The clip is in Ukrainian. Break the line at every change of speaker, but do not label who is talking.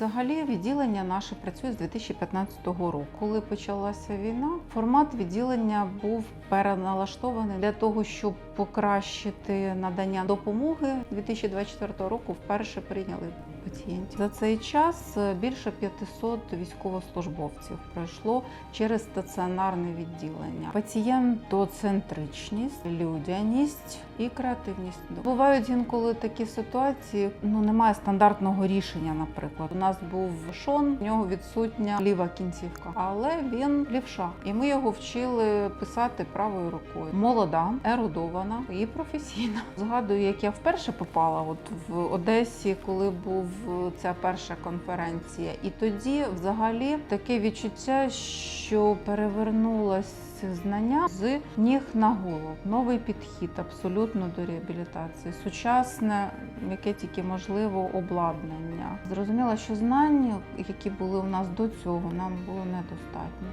Взагалі відділення наше працює з 2015 року. Коли почалася війна, формат відділення був переналаштований для того, щоб покращити надання допомоги. 2024 року вперше прийняли пацієнтів. За цей час е, більше 500 військовослужбовців пройшло через стаціонарне відділення. Пацієнтоцентричність, людяність і креативність. Бувають інколи такі ситуації. Ну немає стандартного рішення. Наприклад, у нас був шон, в нього відсутня ліва кінцівка, але він лівша, і ми його вчили писати правою рукою. Молода, ерудована і професійна. Згадую, як я вперше попала от в Одесі, коли був ця перша конференція, і тоді взагалі таке відчуття, що перевернулось знання з ніг на голову. Новий підхід абсолютно до реабілітації, сучасне, яке тільки можливо обладнання. Зрозуміло, що знань, які були у нас до цього, нам було недостатньо.